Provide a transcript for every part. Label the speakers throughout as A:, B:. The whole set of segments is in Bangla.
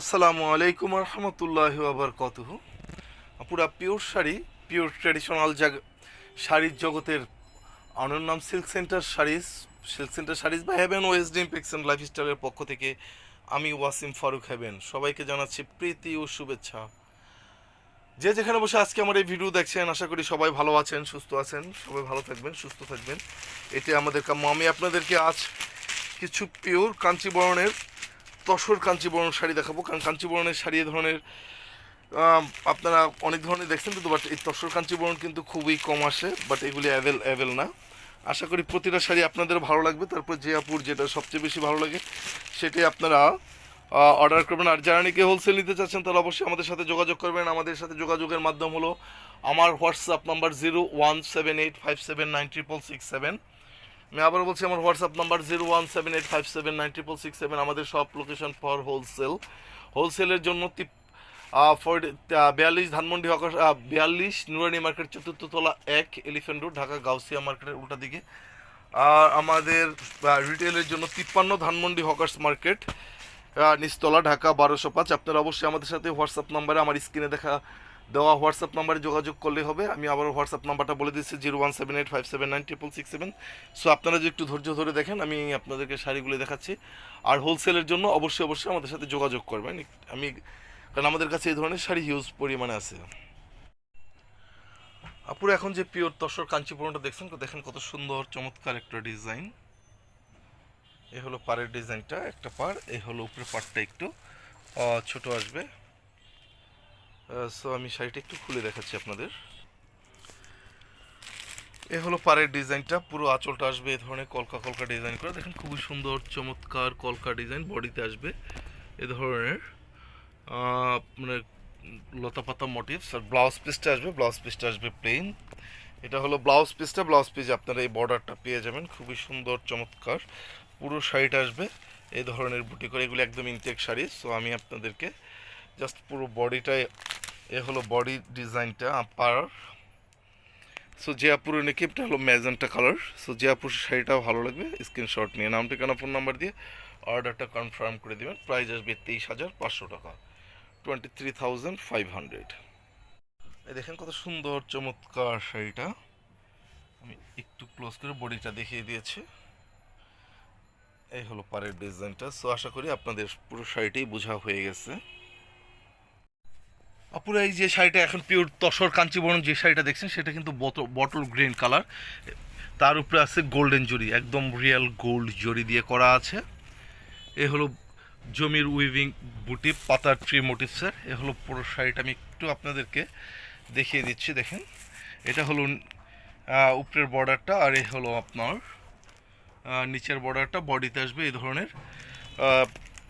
A: আসসালামু আলাইকুম রহমতুল্লাহ আবার কত পুরা পিওর শাড়ি, পিওর ট্রেডিশনাল জাগ শাড়ির জগতের নাম silk centre sarees silk centre sarees বা হ্যাভেন ওয়েস্ট ডিম পিক্স অ্যান্ড লাইফস্টাইলের পক্ষ থেকে আমি ওয়াসিম ফারুক হ্যাভেন সবাইকে জানাচ্ছি প্রীতি ও শুভেচ্ছা। যে যেখানে বসে আজকে আমার এই ভিডিও দেখছেন, আশা করি সবাই ভালো আছেন, সুস্থ আছেন, সবাই ভালো থাকবেন, সুস্থ থাকবেন। এটি আমাদের কাম্য। আমি আপনাদেরকে আজ কিছু পিওর কাঞ্চিবরণের তসর কাঞ্চিবরণ শাড়ি দেখাবো। কারণ কাঞ্চিবরণের শাড়ি এ ধরনের আপনারা অনেক ধরনের দেখছেন কিন্তু বাট এই তসর কাঞ্চিবরণ কিন্তু খুবই কম আসে বাট এগুলি অ্যাভেল অ্যাভেল না। আশা করি প্রতিটা শাড়ি আপনাদের ভালো লাগবে। তারপর যে আপুর যেটা সবচেয়ে বেশি ভালো লাগে, সেটি আপনারা অর্ডার করবেন। আর যারা নাকি হোলসেল নিতে চাচ্ছেন তারা অবশ্যই আমাদের সাথে যোগাযোগ করবেন। আমাদের সাথে যোগাযোগের মাধ্যম হলো আমার WhatsApp number zero one seven eight five seven nine triple six seven আমি আবার বলছি, আমার WhatsApp number zero one seven eight five seven nine triple six seven আমাদের সব লোকেশন ফর হোলসেল হোলসেলের জন্য ফর বিয়াল্লিশ ধানমন্ডি হকার বিয়াল্লিশ নুরানি মার্কেট, চতুর্থ তলা এক এলিফেন্ট রোড ঢাকা গাউসিয়া মার্কেটের উল্টা দিকে। আর আমাদের রিটেলের জন্য তিপ্পান্ন ধানমন্ডি হকার্স মার্কেট নিচতলা, ঢাকা বারোশো পাঁচ। আপনারা অবশ্যই আমাদের সাথে হোয়াটসঅ্যাপ নাম্বারে আমার স্ক্রিনে দেখা দেওয়া হোয়াটসঅ্যাপ নাম্বারে যোগাযোগ করলে হবে। আমি আবার হোয়াটসঅ্যাপ নাম্বারটা বলে দিচ্ছি, zero one seven eight five seven nine triple six seven. So আপনারা যদি একটু ধৈর্য ধরে দেখেন, আমি আপনাদেরকে শাড়িগুলো দেখাচ্ছি। আর হোলসেলের জন্য অবশ্যই অবশ্যই আমাদের সাথে যোগাযোগ করবেন। আমি, কারণ আমাদের কাছে এই ধরনের শাড়ি হিউজ পরিমাণে আছে। আপুর, এখন যে পিওর তসর কাঞ্চিপুরনটা দেখছেন দেখেন কত সুন্দর, চমৎকার একটা ডিজাইন। এ হলো পাড়ের ডিজাইনটা, একটা পাড়, এ হলো উপরে পাড়টা একটু ছোট আসবে। সো আমি শাড়িটা একটু খুলে দেখাচ্ছি আপনাদের। এ হলো পাড়ের ডিজাইনটা, পুরো আঁচলটা আসবে এ ধরনের কলকা কলকা ডিজাইন করা। দেখেন খুবই সুন্দর, চমৎকার কলকা ডিজাইন বডিতে আসবে এ ধরনের মানে লতা পাতা মোটিভস আর ব্লাউজ পিসটা আসবে ব্লাউজ পিসটা আসবে প্লেন এটা হলো ব্লাউজ পিসটা ব্লাউজ পিস আপনারা এই বর্ডারটা পেয়ে যাবেন, খুবই সুন্দর, চমৎকার। পুরো শাড়িটা আসবে এই ধরনের বুটি করে এগুলো একদম ইনটেক শাড়ি। সো আমি আপনাদেরকে জাস্ট পুরো বডিটাই এ হলো বডি ডিজাইনটা পার সো যে আপুর হলো ম্যাজেন্টা কালার সো যে আপুর শাড়িটাও ভালো লাগবে। স্ক্রিনশট নিয়ে নাম ঠিকানা ফোন নাম্বার দিয়ে? অর্ডারটা কনফার্ম করে দেবেন। প্রাইস আসবে তেইশ হাজার পাঁচশো টাকা। Twenty three thousand five hundred এই দেখেন কত সুন্দর, চমৎকার শাড়িটা। আমি একটু ক্লোজ করে বডিটা দেখিয়ে দিয়েছি। এই হলো পাড়ের ডিজাইনটা সো আশা করি আপনাদের পুরো শাড়িটাই বোঝা হয়ে গেছে। আপুরা এই যে শাড়িটা এখন পিওর তসর কাঞ্চিবরণ যে শাড়িটা দেখছেন, সেটা কিন্তু বটল গ্রিন কালার। তার উপরে আছে গোল্ডেন জরি, একদম রিয়েল গোল্ড জরি দিয়ে করা আছে। এ হলো জমির উইভিং বুটি, পাতার ট্রি মোটিভসের এ হলো পুরো শাড়িটা আমি একটু আপনাদেরকে দেখিয়ে দিচ্ছি, দেখেন। এটা হলো উপরের বর্ডারটা আর এই হলো আপনার নিচের বর্ডারটা, বডিতে আসবে এই ধরনের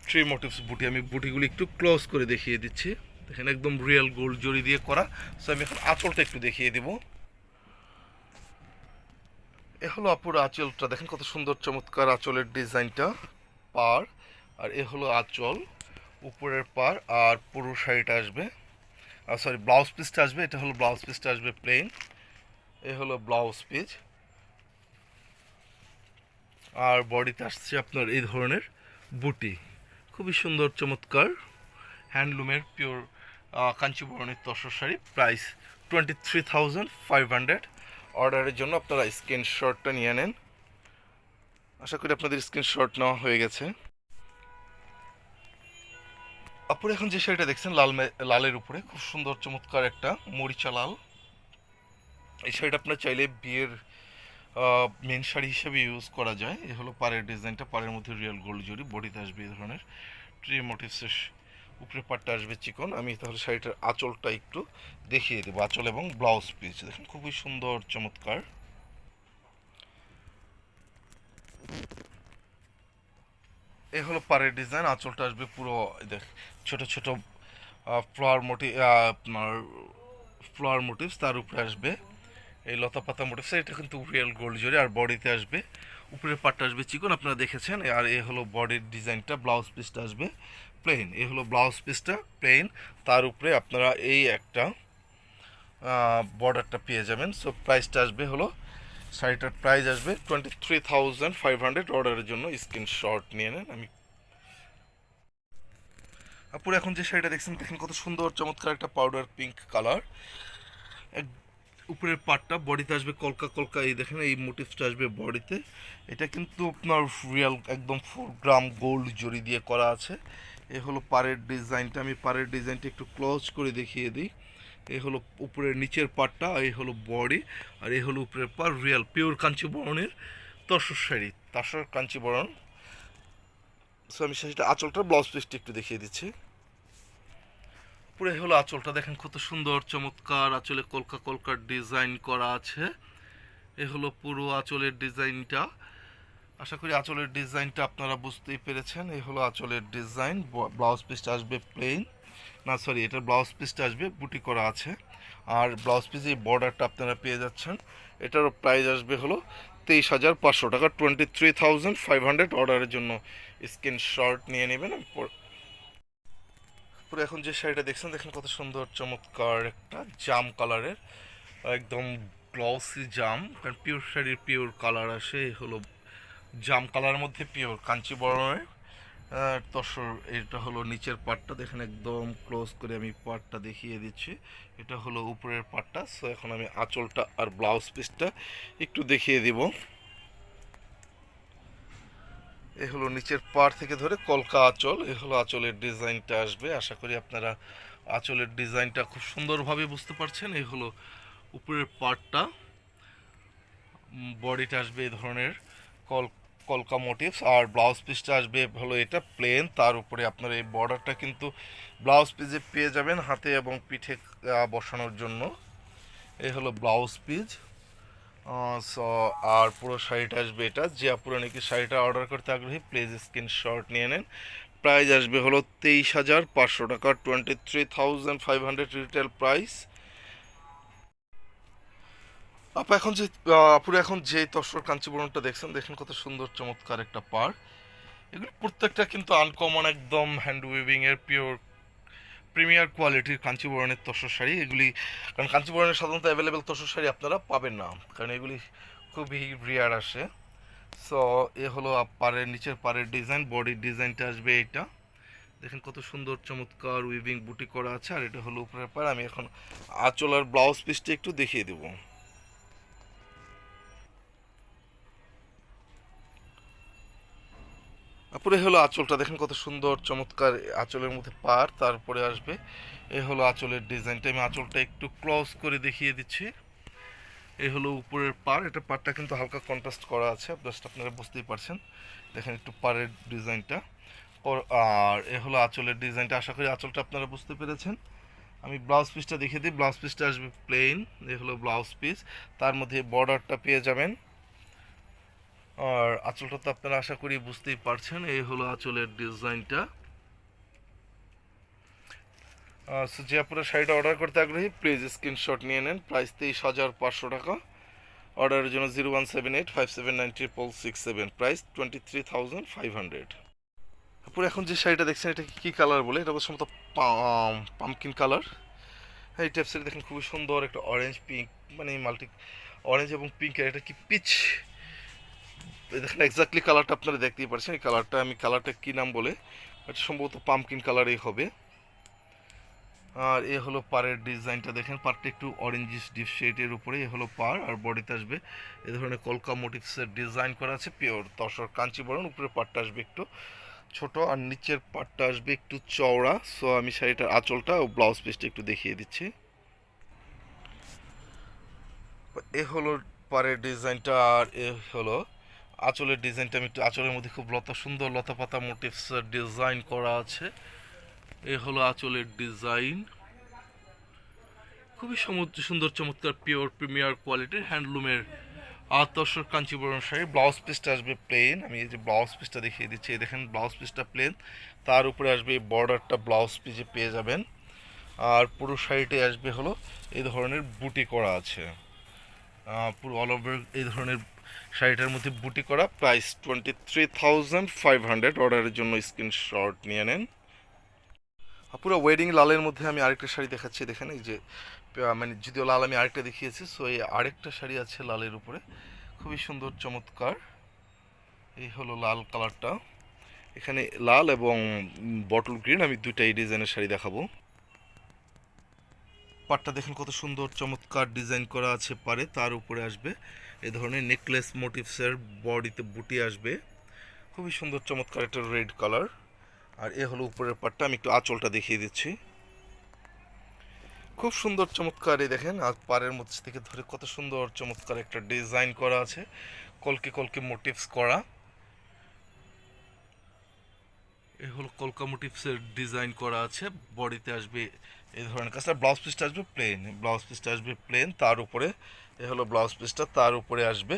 A: ট্রি মোটিভস বুটি। আমি বুটিগুলি একটু ক্লোজ করে দেখিয়ে দিচ্ছি। দেখেন, একদম রিয়েল গোল্ড জরি দিয়ে করা। সো আমি এখন আঁচলটা একটু দেখিয়ে দিব। এ হলো আপুর আঁচলটা, দেখেন কত সুন্দর চমৎকার আঁচলের ডিজাইনটা, পার। আর এ হলো আঁচল, উপরের পার আর পুরো শাড়িটা আসবে। আর সরি ব্লাউজ পিসটা আসবে, এটা হলো ব্লাউজ পিসটা আসবে প্লেন এ হলো ব্লাউজ পিস আর বডিতে আসছে আপনার এই ধরনের বুটি। খুবই সুন্দর, চমৎকার। হ্যান্ডলুমের pure কাঞ্চিবরণের tussar sari, price twenty three thousand five hundred অর্ডারের জন্য আপনারা স্ক্রিনশটটা নিয়ে নেন। আশা করি আপনাদের স্ক্রিনশট নেওয়া হয়ে গেছে। আপুর এখন যে শাড়িটা দেখছেন, লাল লালের উপরে, খুব সুন্দর, চমৎকার একটা মরিচা লাল। এই শাড়িটা আপনার চাইলে বিয়ের মেন শাড়ি হিসেবে ইউজ করা যায়। এ হলো পাড়ের ডিজাইনটা পাড়ের মধ্যে রিয়েল গোল্ড জরি, বডিতে আসবে এই ধরনের। ট্রি মোটিভসের উপরে পাটটা আসবে চিকন, আমি তাহলে শাড়িটার আঁচলটা একটু দেখিয়ে দেবো, আঁচল এবং ব্লাউজ পিস। দেখুন, খুবই সুন্দর, চমৎকার। এ হলো পাড়ের ডিজাইন, আঁচলটা আসবে পুরো দেখ, ছোট ছোট ফ্লাওয়ার মোটিভ আপনার ফ্লাওয়ার মোটিভস, তার উপরে আসবে এই লতা পাতা মোটিভস, এটা কিন্তু রিয়েল গোল্ড জরি, আর বডিতে আসবে, উপরের পাটটা আসবে চিকন, আপনারা দেখেছেন, আর এ হলো বডির ডিজাইনটা, ব্লাউজ পিসটা আসবে প্লেন এ হলো ব্লাউজ পিসটা প্লেন তার উপরে আপনারা এই একটা বর্ডারটা পেয়ে যাবেন। সো প্রাইসটা আসবে হলো, শাড়িটার প্রাইস আসবে twenty three thousand five hundred অর্ডারের জন্য স্ক্রিনশট নিয়ে নেন, আমি আপুর, এখন যে শাড়িটা দেখছেন, দেখেন কত সুন্দর, চমৎকার একটা পাউডার পিঙ্ক কালার উপরের পাটটা বডিতে আসবে কলকা কলকা, এই দেখেন, এই মোটিভটা আসবে বডিতে। এটা কিন্তু আপনার রিয়াল একদম ফোর গ্রাম গোল্ড জড়ি দিয়ে করা আছে। এ হলো পাড়ের ডিজাইনটা। আমি পাড়ের ডিজাইনটা একটু ক্লোজ করে দেখিয়ে দিই। এই হলো উপরের নিচের পাটটা এই হলো বডি, আর এই হলো উপরের পার রিয়াল পিওর কাঞ্চিবরণের তসর শাড়ি, তসর কাঞ্চিবরণ। সো আমি সেটা আঁচলটা ব্লাউজ পিসটা একটু দেখিয়ে দিচ্ছি। পুরো হলো আঁচলটা, দেখেন কত সুন্দর, চমৎকার আঁচলে কলকা কলকার ডিজাইন করা আছে। এ হলো পুরো আঁচলের ডিজাইনটা। আশা করি আঁচলের ডিজাইনটা আপনারা বুঝতেই পেরেছেন। এই হলো আঁচলের ডিজাইন। ব্লাউজ পিসটা আসবে প্লেন না সরি এটা ব্লাউজ পিসটা আসবে বুটি করা আছে। আর ব্লাউজ পিসে এই বর্ডারটা আপনারা পেয়ে যাচ্ছেন। এটারও প্রাইস আসবে হলো তেইশ হাজার পাঁচশো টাকা। Twenty three thousand five hundred অর্ডারের জন্য স্ক্রিনশট নিয়ে নেবেন। পর- এখন যে শাড়িটা দেখছেন, দেখেন কত সুন্দর চমৎকার একটা জাম কালারের একদম গ্লসি জাম। কারণ পিওর শাড়ির পিওর কালার আসে হলো জাম কালারের মধ্যে পিওর কাঞ্চিবরণের আহ, তসর এটা হলো নিচের পাটটা দেখেন একদম ক্লোজ করে আমি পাটটা দেখিয়ে দিচ্ছি। এটা হলো উপরের পাটটা সো এখন আমি আঁচলটা আর ব্লাউজ পিসটা একটু দেখিয়ে দিব। এ হলো নিচের পাড় থেকে ধরে কলকা আঁচল এ হলো আঁচলের ডিজাইনটা আসবে। আশা করি আপনারা আঁচলের ডিজাইনটা খুব সুন্দরভাবে বুঝতে পারছেন। এই হলো উপরের পার্টটা বডিটা আসবে এই ধরনের কল কলকা মোটিভস আর ব্লাউজ পিসটা আসবে হলো এটা প্লেন তার উপরে আপনার এই বর্ডারটা কিন্তু ব্লাউজ পিসে পেয়ে যাবেন হাতে এবং পিঠে বসানোর জন্য। এই হলো ব্লাউজ পিস সো, আর পুরো শাড়িটা আসবে এটা। যে আপুরা নাকি শাড়িটা অর্ডার করতে আগ্রহী প্লিজ স্ক্রিনশট নিয়ে নেন। প্রাইস আসবে হলো তেইশ হাজার পাঁচশো টাকা twenty three thousand five hundred retail price আপা, এখন যে আপুরা এখন যে তসর কাঞ্চিবরণটা দেখছেন, দেখেন কত সুন্দর চমৎকার একটা পার এগুলো প্রত্যেকটা কিন্তু আনকমন একদম হ্যান্ড উইভিং এর পিওর প্রিমিয়ার কোয়ালিটির কাঞ্চিবরণের তসর শাড়ি। এগুলি, কারণ কাঞ্চিবরণের সাধারণত অ্যাভেলেবেল তসর শাড়ি আপনারা পাবেন না, কারণ এগুলি খুবই রিয়ার আসে। সো এ হলো পাড়ের নিচের পাড়ের ডিজাইন বডির ডিজাইনটা আসবে এটা দেখেন কত সুন্দর চমৎকার উইভিং বুটি করা আছে, আর এটা হলো উপরের পাড়। আমি এখন আঁচল আর ব্লাউজ পিসটা একটু দেখিয়ে দেবো। তারপরে হলো আঁচলটা, দেখেন কত সুন্দর, চমৎকার আঁচলের মধ্যে পার, তারপরে আসবে। এ হলো আঁচলের ডিজাইনটা আমি আঁচলটা একটু ক্লোজ করে দেখিয়ে দিচ্ছি। এই হলো উপরের পার, এটা পারটা কিন্তু হালকা কন্ট্রাস্ট করা আছে জাস্ট আপনারা বুঝতেই পারছেন। দেখেন একটু পারের ডিজাইনটা আর এ হলো আঁচলের ডিজাইনটা আশা করি আঁচলটা আপনারা বুঝতে পেরেছেন। আমি ব্লাউজ পিসটা দেখিয়ে দিই ব্লাউজ পিসটা আসবে প্লেন এ হলো ব্লাউজ পিস তার মধ্যে বর্ডারটা পেয়ে যাবেন। আর আঁচলটা তো আপনারা আশা করি বুঝতেই পারছেন, এই হলো আঁচলের ডিজাইনটা। যে আপনারা শাড়িটা অর্ডার করতে আগ্রহী প্লিজ স্ক্রিনশট নিয়ে নেন। প্রাইস তেইশ হাজার পাঁচশো টাকা। অর্ডারের জন্য zero one seven eight five seven nine triple six seven price twenty three thousand five hundred তারপরে এখন যে শাড়িটা দেখছেন, এটা কী কালার বলে? এটা মতো পামকিন কালার হ্যাঁ এই টাইপসের দেখেন, খুবই সুন্দর একটা অরেঞ্জ পিঙ্ক মানে মাল্টি অরেঞ্জ এবং পিঙ্কের এটা কি পিচ দেখেন এক্স্যাক্টলি কালারটা আপনারা দেখতেই পারছেন। এই কালারটা আমি কালারটা কী নাম বলে? এটা সম্ভবত পামকিন কালারই হবে। আর এ হলো পারের ডিজাইনটা দেখেন পারটা একটু অরেঞ্জিস ডিপ শেডের উপরে, এ হলো পার আর বডিতে আসবে এ ধরনের কলকা মোটিভসের ডিজাইন করা আছে পিওর তসর কাঞ্চিবরণ উপরে পাটটা আসবে একটু ছোট, আর নিচের পাটটা আসবে একটু চওড়া। সো আমি শাড়িটার আঁচলটা ও ব্লাউজ পিসটা একটু দেখিয়ে দিচ্ছি। এ হলো পারের ডিজাইনটা, আর এ হলো আঁচলের ডিজাইনটা আমি একটু আঁচলের মধ্যে খুব লতা সুন্দর লতা পাতা মোটিভস ডিজাইন করা আছে। এ হলো আঁচলের ডিজাইন। খুবই সমুদ্র সুন্দর, চমৎকার, পিওর, প্রিমিয়ার কোয়ালিটির হ্যান্ডলুমের আতসর কাঞ্চিবরণ শাড়ি। ব্লাউজ পিসটা আসবে প্লেন আমি এই যে ব্লাউজ পিসটা দেখিয়ে দিচ্ছি, এই দেখেন ব্লাউজ পিসটা প্লেন তার উপরে আসবে এই বর্ডারটা ব্লাউজ পিসে পেয়ে যাবেন। আর পুরো শাড়িতে আসবে হলো এই ধরনের বুটি করা আছে। পুরো অল ওভার এই ধরনের শাড়িটার মধ্যে বুটি করা price twenty three thousand five hundred অর্ডারের জন্য স্ক্রিনশট নিয়ে নেন। পুরো ওয়েডিং লালের মধ্যে আমি আরেকটা শাড়ি দেখাচ্ছি, দেখেন এই যে মানে যদিও লাল আমি আরেকটা দেখিয়েছি সো এই আরেকটা শাড়ি আছে লালের উপরে। খুবই সুন্দর, চমৎকার। এই হলো লাল কালারটা। এখানে লাল এবং বটল গ্রিন আমি দুইটাই ডিজাইনের শাড়ি দেখাবো। পাটটা দেখেন কত সুন্দর, চমৎকার ডিজাইন করা আছে পারে তার উপরে আসবে। এ ধরনের নেকলেস মোটিভসের বডিতে বুটি আসবে। খুবই সুন্দর, চমৎকার একটা রেড কালার আর এ হলো উপরের পাটটা আমি একটু আঁচলটা দেখিয়ে দিচ্ছি। খুব সুন্দর, চমৎকার, এই দেখেন, আর পাড়ের মধ্যে থেকে ধরে কত সুন্দর, চমৎকার একটা ডিজাইন করা আছে। কলকে কলকে মোটিভস করা। এ হলো কলকা মোটিভসের ডিজাইন করা আছে, বডিতে আসবে এই ধরনের কাজটা ব্লাউজ পিসটা আসবে প্লেন ব্লাউজ পিসটা আসবে প্লেন তার উপরে, এ হলো ব্লাউজ পিসটা, তার উপরে আসবে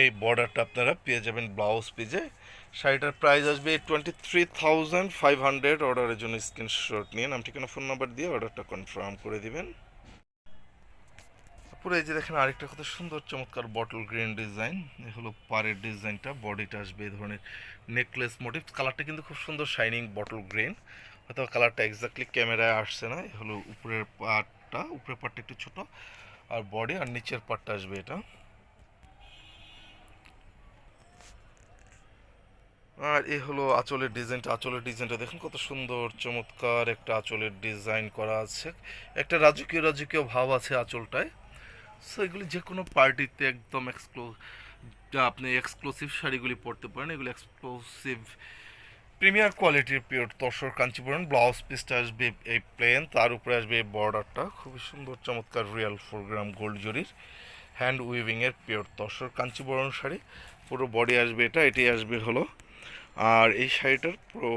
A: এই বর্ডারটা আপনারা পেয়ে যাবেন ব্লাউজ পিসে। শাড়িটার প্রাইস আসবে twenty three thousand five hundred অর্ডারের জন্য স্ক্রিনশট নিয়ে। নাম, ঠিকানা ফোন নাম্বার দিয়ে অর্ডারটা কনফার্ম করে দিবেন। পুরো এই যে দেখেন আরেকটা কত সুন্দর চমৎকার বটল গ্রিন ডিজাইন এ হলো পাড়ের ডিজাইনটা বডিটা আসবে এই ধরনের নেকলেস মোটিভ কালারটা কিন্তু খুব সুন্দর শাইনিং বটল গ্রিন হয়তো কালারটা এক্স্যাক্টলি ক্যামেরায় আসছে না। এ হলো উপরের পার্টটা উপরের পার্টটা একটু ছোট, আর বডি আর নিচের পার্টটা আসবে এটা। আর এ হলো আঁচলের ডিজাইনটা আঁচলের ডিজাইনটা দেখুন কত সুন্দর, চমৎকার একটা আঁচলের ডিজাইন করা আছে। একটা রাজকীয় রাজকীয় ভাব আছে আঁচলটায়। সো এগুলি যে কোনো পার্টিতে একদম এক্সক্লো আপনি এক্সক্লুসিভ শাড়িগুলি পরতে পারেন, এগুলি এক্সক্লুসিভ প্রিমিয়ার কোয়ালিটির পিওর তসর কাঞ্চিপুরন ব্লাউজ পিসটা আসবে এই প্লেন তার উপরে আসবে এই বর্ডারটা খুবই সুন্দর, চমৎকার রিয়াল ফোর গ্রাম গোল্ড জরির হ্যান্ড উইভিংয়ের পিওর তসর কাঞ্চিপুরন শাড়ি। পুরো বডি আসবে এটা এটি আসবে হলো। আর এই শাড়িটার পুরো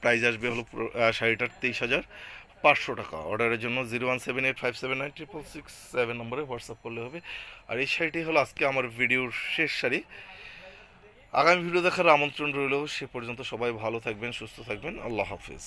A: প্রাইস আসবে হলো পুরো শাড়িটার তেইশ হাজার। পাঁচশো টাকা। অর্ডারের জন্য zero one seven eight five seven nine triple six seven নম্বরে হোয়াটসঅ্যাপ করলে হবে। আর এই শাড়িটি হলো আজকে আমার ভিডিওর শেষ শাড়ি। আগামী ভিডিও দেখার আমন্ত্রণ রইল, সে পর্যন্ত সবাই ভালো থাকবেন, সুস্থ থাকবেন। আল্লাহ হাফিজ।